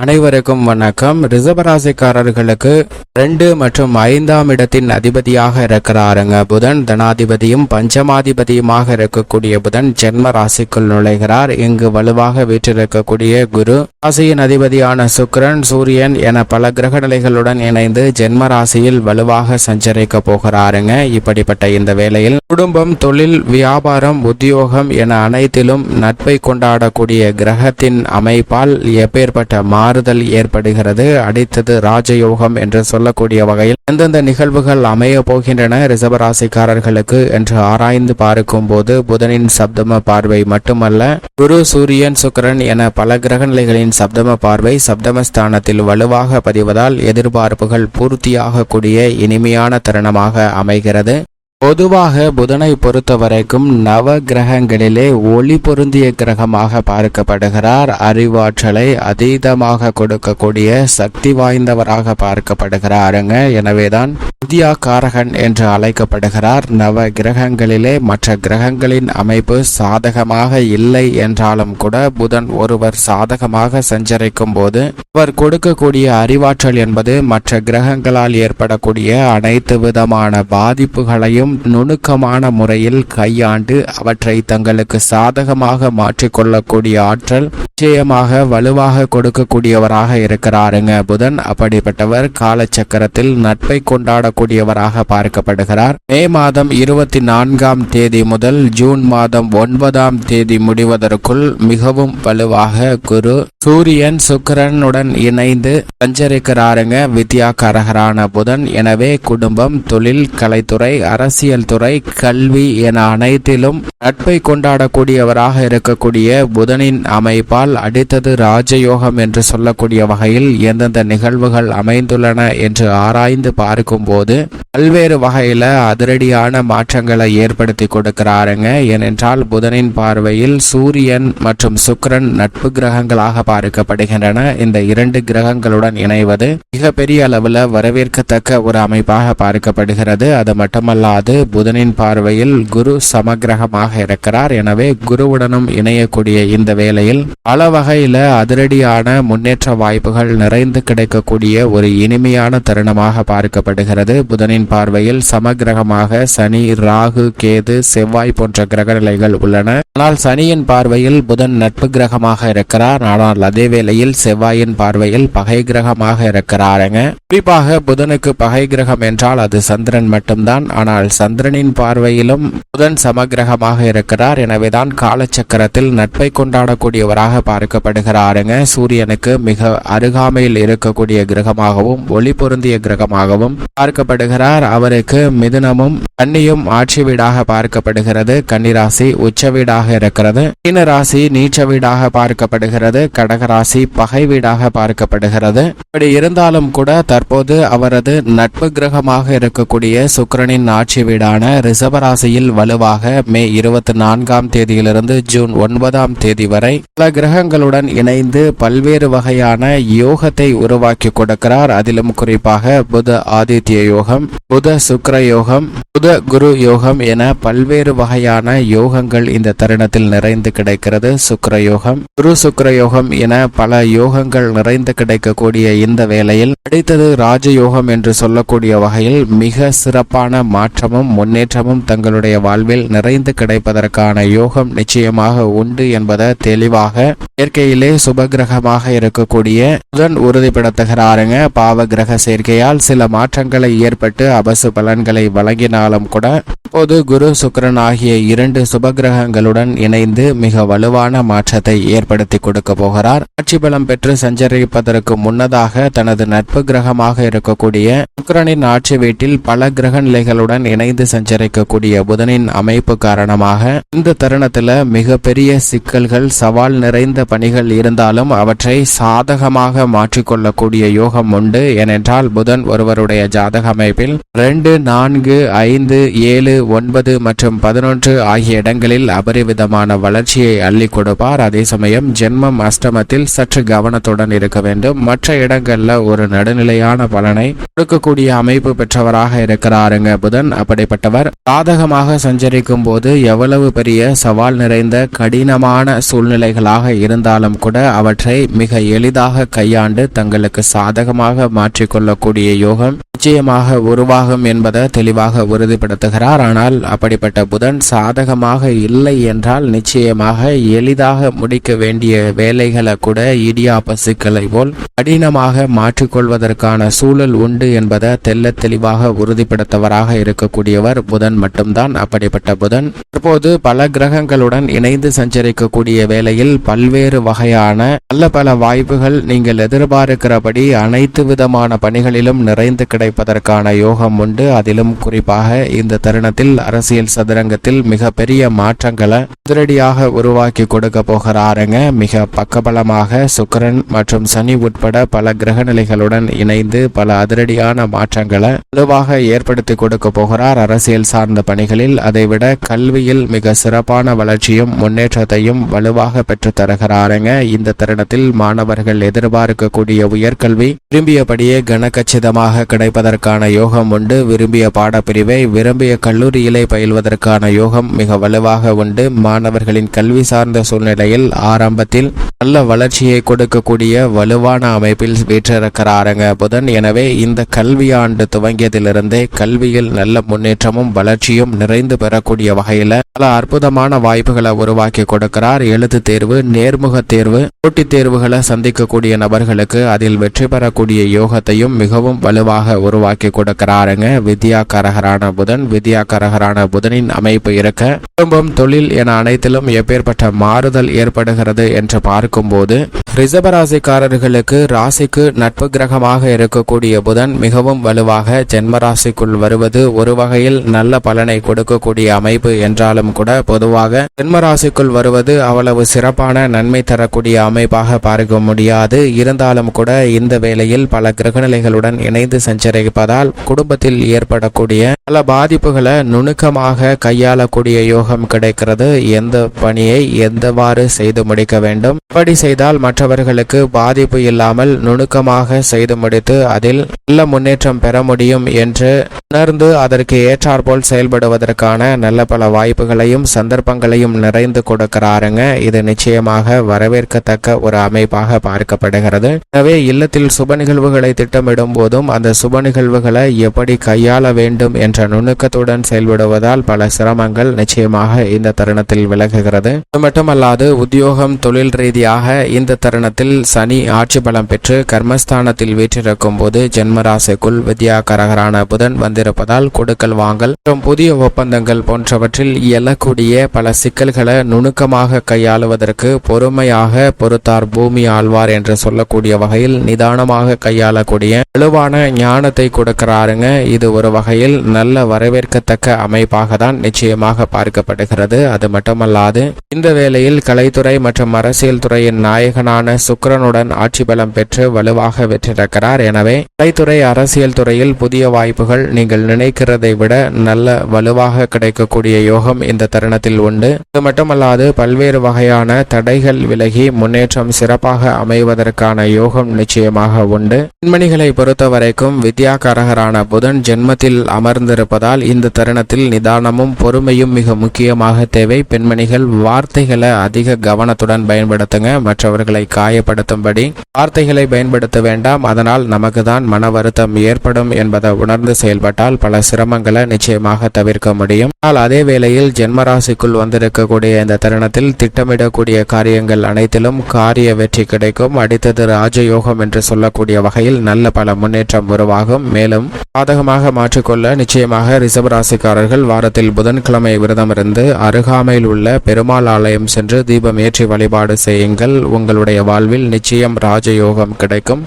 அனைவருக்கும் வணக்கம். ரிசபராசிக்காரர்களுக்கு ரெண்டு மற்றும் ஐந்தாம் இடத்தின் அதிபதியாக இருக்கிறாருங்க. புதன் தனாதிபதியும் பஞ்சமாதிபதியுமாக இருக்கக்கூடிய புதன் ஜென்ம ராசிக்குள் நுழைகிறார். இங்கு வலுவாக வீற்றிருக்கக்கூடிய குரு ராசியின் அதிபதியான சுக்கரன் சூரியன் என பல கிரக நிலைகளுடன் இணைந்து ஜென்ம ராசியில் வலுவாக சஞ்சரிக்க போகிறாருங்க. இப்படிப்பட்ட இந்த வேளையில் குடும்பம் தொழில் வியாபாரம் உத்தியோகம் என அனைத்திலும் நட்பை கொண்டாடக்கூடிய கிரகத்தின் அமைப்பால் எப்பேற்பட்ட மாறுதல் ஏற்படுகிறது. அடித்தது ராஜயோகம் என்று சொல்லக்கூடிய வகையில் எந்தெந்த நிகழ்வுகள் அமைய போகின்றன ரிசபராசிக்காரர்களுக்கு என்று ஆராய்ந்து பார்க்கும் போது புதனின் சப்தம பார்வை மட்டுமல்ல குரு சூரியன் சுக்கிரன் என பல கிரகநிலைகளின் சப்தம பார்வை சப்தமஸ்தானத்தில் வலுவாக பதிவதால் எதிர்பார்ப்புகள் பூர்த்தியாகக்கூடிய இனிமையான தருணமாக அமைகிறது. பொதுவாக புதனை பொறுத்த வரைக்கும் நவ கிரகங்களிலே ஒளி பொருந்திய கிரகமாக பார்க்கப்படுகிறார். அறிவாற்றலை அதீதமாக கொடுக்கக்கூடிய சக்தி வாய்ந்தவராக பார்க்கப்படுகிறாருங்க. எனவேதான் புதியா காரகன் என்று அழைக்கப்படுகிறார். நவ கிரகங்களிலே மற்ற கிரகங்களின் அமைப்பு சாதகமாக இல்லை என்றாலும் கூட புதன் ஒருவர் சாதகமாக சஞ்சரிக்கும் போது அவர் கொடுக்கக்கூடிய அறிவாற்றல் என்பது மற்ற கிரகங்களால் ஏற்படக்கூடிய அனைத்து விதமான பாதிப்புகளையும் நுணுக்கமான முறையில் கையாண்டு அவற்றை தங்களுக்கு சாதகமாக மாற்றிக்கொள்ளக்கூடிய ஆற்றல் நிச்சயமாக வலுவாக கொடுக்கக்கூடியவராக இருக்கிறாருங்க. புதன் அப்படிப்பட்டவர் காலச்சக்கரத்தில் நட்பை கொண்டாடக்கூடியவராக பார்க்கப்படுகிறார். மே மாதம் இருபத்தி நான்காம் தேதி முதல் ஜூன் மாதம் ஒன்பதாம் தேதி முடிவதற்குள் மிகவும் வலுவாக குரு சூரியன் சுக்கிரனுடன் இணைந்து சஞ்சரிக்கிறாருங்க. வித்யாகாரகரான புதன். எனவே குடும்பம் தொழில் கலைத்துறை அரசியல் துறை கல்வி என அனைத்திலும் நட்பை கொண்டாடக்கூடியவராக இருக்கக்கூடிய புதனின் அமைப்பால் அடுத்தது ராஜயோகம் என்று சொல்லக்கூடிய வகையில் எந்தெந்த நிகழ்வுகள் அமைந்துள்ளன என்று ஆராய்ந்து பார்க்கும்போது பல்வேறு வகையில அதிரடியான மாற்றங்களை ஏற்படுத்தி கொடுக்கிறாருங்க. ஏனென்றால் புதனின் பார்வையில் சூரியன் மற்றும் சுக்கரன் நட்பு கிரகங்களாக பார்க்கப்படுகின்றன. இந்த இரண்டு கிரகங்களுடன் இணைவது மிகப்பெரிய அளவில் வரவேற்கத்தக்க ஒரு அமைப்பாக பார்க்கப்படுகிறது. அது மட்டுமல்லாது புதனின் பார்வையில் குரு சமகிரகமாக இருக்கிறார். எனவே குருவுடனும் இணையக்கூடிய இந்த வேளையில் பல வகையில் அதிரடியான முன்னேற்ற வாய்ப்புகள் நிறைந்து கிடைக்கக்கூடிய ஒரு இனிமையான தருணமாக பார்க்கப்படுகிறது. புதனின் பார்வையில் சமகிரகமாக சனி ராகு கேது செவ்வாய் போன்ற கிரக நிலைகள் உள்ளன. ஆனால் சனியின் பார்வையில் புதன் நட்பு கிரகமாக இருக்கிறார். ஆனால் அதே வேளையில் செவ்வாயின் பார்வையில் பகை கிரகமாக இருக்கிறாருங்க குறிப்பாக புதனுக்கு பகை கிரகம் என்றால் அது சந்திரன் மட்டும்தான். ஆனால் சந்திரனின் பார்வையிலும் புதன் சமகிரகமாக இருக்கிறார். எனவேதான் காலச்சக்கரத்தில் நட்பை கொண்டாடக்கூடியவராக பார்க்கப்படுகிறாருங்க. சூரியனுக்கு மிக அருகாமையில் இருக்கக்கூடிய கிரகமாகவும் ஒளி பொருந்திய கிரகமாகவும் பார்க்கப்படுகிறார். அவருக்கு மிதுனமும் கன்னியும் ஆட்சி வீடாக பார்க்கப்படுகிறது. கன்னிராசி உச்ச வீடாக இருக்கிறது. மீன ராசி நீச்ச வீடாக பார்க்கப்படுகிறது. கடகராசி பகை வீடாக பார்க்கப்படுகிறது. இப்படி இருந்தாலும் கூட தற்போது அவரது நட்பு கிரகமாக இருக்கக்கூடிய சுக்கிரனின் ஆட்சி வீடான ரிசபராசியில் வலுவாக மே இருபத்தி நான்காம் தேதியிலிருந்து ஜூன் ஒன்பதாம் தேதி வரை பல கிரகங்களுடன் இணைந்து பல்வேறு வகையான யோகத்தை உருவாக்கி கொடுக்கிறார். அதிலும் குறிப்பாக புத ஆதித்ய யோகம் புத சுக்கர யோகம் புத குரு யோகம் என பல்வேறு வகையான யோகங்கள் இந்த தருணத்தில் நிறைந்து கிடைக்கிறது. சுக்கர யோகம் குரு சுக்கர யோகம் என பல யோகங்கள் நிறைந்து கிடைக்கக்கூடிய இந்த வேளையில் அடுத்தது ராஜயோகம் என்று சொல்லக்கூடிய வகையில் மிக சிறப்பான மாற்றமும் முன்னேற்றமும் தங்களுடைய வாழ்வில் நிறைந்து கிடைப்பதற்கான யோகம் நிச்சயமாக உண்டு என்பதை தெளிவாக இயற்கையிலே சுபகிரகமாக இருக்கக்கூடிய புதன் உறுதிப்படுத்துகிறாருங்க. பாவ கிரக சேர்க்கையால் சில மாற்றங்களை ஏற்பட்டு அபசு பலன்களை வழங்கினாலும் கூட இப்போது குரு சுக்கரன் ஆகிய இரண்டு சுபகிரகங்களுடன் இணைந்து மிக வலுவான மாற்றத்தை ஏற்படுத்தி கொடுக்க போகிறார். ஆட்சி பலம் பெற்று சஞ்சரிப்பதற்கு முன்னதாக தனது நட்பு கிரகமாக இருக்கக்கூடிய சுக்கிரனின் ஆட்சி வீட்டில் பல கிரக நிலைகளுடன் இணைந்து சஞ்சரிக்கக்கூடிய புதனின் அமைப்பு காரணமாக இந்த தருணத்துல மிகப்பெரிய சிக்கல்கள் சவால் நிறைந்த பணிகள் இருந்தாலும் அவற்றை சாதகமாக மாற்றிக்கொள்ளக்கூடிய யோகம் உண்டு. ஏனென்றால் புதன் ஒருவருடைய ஜாதக அமைப்பில் ரெண்டு நான்கு ஐந்து ஏழு ஒன்பது மற்றும் பதினொன்று ஆகிய இடங்களில் அபரிவிதமான வளர்ச்சியை அள்ளி கொடுப்பார். அதே சமயம் ஜென்மம் அஷ்டமத்தில் சற்று கவனத்துடன் இருக்க வேண்டும். மற்ற இடங்கள்ல ஒரு நடுநிலையான பலனை கொடுக்கக்கூடிய அமைப்பு பெற்றவராக இருக்கிறாருங்க புதன். அப்படிப்பட்டவர் சாதகமாக சஞ்சரிக்கும் போது எவ்வளவு பெரிய சவால் நிறைந்த கடினமான சூழ்நிலைகளாக இருந்தாலும் கூட அவற்றை மிக எளிதாக கையாண்டு தங்களுக்கு சாதகமாக மாற்றிக்கொள்ளக்கூடிய யோகம் நிச்சயமாக உருவாகும் என்பதை தெளிவாக உறுதிப்படுத்துகிறார். ஆனால் அப்படிப்பட்ட புதன் சாதகமாக இல்லை என்றால் நிச்சயமாக எளிதாக முடிக்க வேண்டிய வேலைகளை கூட இடியாப்ப சிக்கலை போல் கடினமாக மாற்றிக்கொள்வதற்கான சூழல் உண்டு என்பதை தெல்ல தெளிவாக உறுதிப்படுத்தவராக இருக்கக்கூடியவர் புதன் மட்டும்தான். அப்படிப்பட்ட புதன் தற்போது பல கிரகங்களுடன் இணைந்து சஞ்சரிக்கக்கூடிய வேளையில் பல்வேறு வகையான நல்ல பல வாய்ப்புகள் நீங்கள் எதிர்பார்க்கிறபடி அனைத்து விதமான பணிகளிலும் நிறைந்து கிடைப்பதற்கான யோகம் உண்டு. அதிலும் குறிப்பாக இந்த தருணத்தில் அரசியல் சதுரங்கத்தில் மிக பெரிய மாற்றங்களை அதிரடியாக உருவாக்கி கொடுக்க போகிறாருங்க. மிக பக்கபலமாக சுக்கிரன் மற்றும் சனி உட்பட பல கிரக நிலைகளுடன் இணைந்து பல அதிரடியான மாற்றங்களை வலுவாக ஏற்படுத்தி கொடுக்க போகிறார். அரசியல் சார்ந்த பணிகளில் அதைவிட கல்வியில் மிக சிறப்பான வளர்ச்சியும் முன்னேற்றத்தையும் வலுவாக பெற்று தருகிறாருங்க. இந்த தருணத்தில் மாணவர்கள் எதிர்பார்க்கக்கூடிய உயர்கல்வி விரும்பியபடியே கனகச்சிதமாக கிடைப்பதற்கான யோகம் உண்டு. விரும்பிய பாடப்பிரிவை விரும்பிய கல்லூரியிலே பயில்வதற்கான யோகம் மிக வலுவாக உண்டு. மாணவர்களின் கல்வி சார்ந்த சூழ்நிலையில் ஆரம்பத்தில் நல்ல வளர்ச்சியை கொடுக்கக்கூடிய வலுவான அமைப்பில் வீற்றிருக்கிறாருங்க புதன். எனவே இந்த கல்வியாண்டு துவங்கியதிலிருந்தே கல்வியில் நல்ல முன்னேற்றமும் வளர்ச்சியும் நிறைந்து பெறக்கூடிய வகையில பல அற்புதமான வாய்ப்புகளை உருவாக்கி கொடுக்கிறார். எழுத்து தேர்வு நேர்முக தேர்வு போட்டித் தேர்வுகளை சந்திக்கக்கூடிய நபர்களுக்கு அதில் வெற்றி பெறக்கூடிய யோகத்தையும் மிகவும் வலுவாக உருவாக்கி கொடுக்கிறாருங்க. வித்யா கரகரான புதன் வித்யா கரகரான புதனின் அமைப்பு இருக்க குடும்பம் தொழில் என அனைத்திலும் எப்பேற்பட்ட மாறுதல் ஏற்படுகிறது என்று பார்க்கும்போது ரிசபராசிக்காரர்களுக்கு ராசிக்கு நட்பு கிரகமாக இருக்கக்கூடிய புதன் மிகவும் வலுவாக ஜென்மராசிக்குள் வருவது ஒரு வகையில் நல்ல பலனை கொடுக்கக்கூடிய அமைப்பு என்றாலும் கூட பொதுவாக ஜென்மராசிக்குள் வருவது அவ்வளவு சிறப்பான நன்மை தரக்கூடிய அமைப்பாக பார்க்க முடியாது. இருந்தாலும் கூட இந்த வேளையில் பல கிரகநிலைகளுடன் இணைந்து சஞ்சரிப்பதால் குடும்பத்தில் ஏற்படக்கூடிய பல பாதிப்புகளை நுணுக்கமாக கையாளக்கூடிய யோகம் கிடைக்கிறது. எந்த பணியை எந்தவாறு செய்து முடிக்க வேண்டும்? இப்படி செய்தால் மற்ற மற்றவர்களுக்கு பாதிப்பு இல்லாமல் நுணுக்கமாக செய்து முடித்து அதில் நல்ல முன்னேற்றம் பெற முடியும் என்று உணர்ந்து அதற்கு ஏற்றாற்போல் செயல்படுவதற்கான நல்ல பல வாய்ப்புகளையும் சந்தர்ப்பங்களையும் நிறைந்து கொடுக்கிறாருங்க. இது நிச்சயமாக வரவேற்கத்தக்க ஒரு அமைப்பாக பார்க்கப்படுகிறது. எனவே இல்லத்தில் சுப நிகழ்வுகளை திட்டமிடும் போதும் அந்த சுப நிகழ்வுகளை எப்படி கையாள வேண்டும் என்ற நுணுக்கத்துடன் செயல்படுவதால் பல சிரமங்கள் நிச்சயமாக இந்த தருணத்தில் விலகுகிறது. அது மட்டுமல்லாது உத்தியோகம் தொழில் ரீதியாக இந்த தருணத்தில் சனி ஆட்சி பலம் பெற்று கர்மஸ்தானத்தில் வீற்றிருக்கும் போது ஜென்மராசிக்குள் வித்யாகரகரான புதன் வந்திருப்பதால் கொடுக்கல் வாங்கல் மற்றும் புதிய ஒப்பந்தங்கள் போன்றவற்றில் எழக்கூடிய பல சிக்கல்களை நுணுக்கமாக கையாளுவதற்கு பொறுமையாக பொறுத்தார் பூமி ஆழ்வார் என்று சொல்லக்கூடிய வகையில் நிதானமாக கையாளக்கூடிய வலுவான ஞானத்தை கொடுக்கிறாருங்க. இது ஒரு வகையில் நல்ல வரவேற்கத்தக்க அமைப்பாக தான் நிச்சயமாக பார்க்கப்படுகிறது. அது மட்டுமல்லாது இந்த வேளையில் கலைத்துறை மற்றும் அரசியல் துறையின் நாயகனான சுக்கிரனுடன் ஆட்சி பலம் பெற்று வலுவாக வெற்றிருக்கிறார் எனவே கலைத்துறை அரசியல் துறையில் புதிய வாய்ப்புகள் நீங்கள் நினைக்கிறதை விட நல்ல வலுவாக கிடைக்கக்கூடிய யோகம் இந்த தருணத்தில் உண்டு. இது மட்டுமல்லாது பல்வேறு வகையான தடைகள் விலகி முன்னேற்றம் சிறப்பாக அமைவதற்கான யோகம் நிச்சயமாக உண்டு. பெண்மணிகளை பொறுத்த வரைக்கும் வித்யாகாரகரான புதன் ஜென்மத்தில் அமர்ந்திருப்பதால் இந்த தருணத்தில் நிதானமும் பொறுமையும் மிக முக்கியமாக தேவை. பெண்மணிகள் வார்த்தைகளை அதிக கவனத்துடன் பயன்படுத்துங்க. மற்றவர்களை காயப்படுத்தும்படி வார்த்தைகளை பயன்படுத்த வேண்டாம். அதனால் நமக்கு தான் மன வருத்தம் ஏற்படும் என்பதை உணர்ந்து செயல்பட்டால் பல சிரமங்களை நிச்சயமாக தவிர்க்க முடியும். ஆனால் அதே வேளையில் ஜென்மராசிக்குள் வந்திருக்கக்கூடிய இந்த தருணத்தில் திட்டமிடக்கூடிய காரியங்கள் அனைத்திலும் காரிய வெற்றி கிடைக்கும். அடுத்தது ராஜயோகம் என்று சொல்லக்கூடிய வகையில் நல்ல பல முன்னேற்றம் உருவாகும். மேலும் பாதகமாக மாற்றிக்கொள்ள நிச்சயமாக ரிசபராசிக்காரர்கள் வாரத்தில் புதன்கிழமை விரதம் இருந்து அருகாமையில் உள்ள பெருமாள் ஆலயம் சென்று தீபம் ஏற்றி வழிபாடு செய்யுங்கள். உங்களுடைய உங்களுடைய வாழ்வில் நிச்சயம் ராஜயோகம் கிடைக்கும்.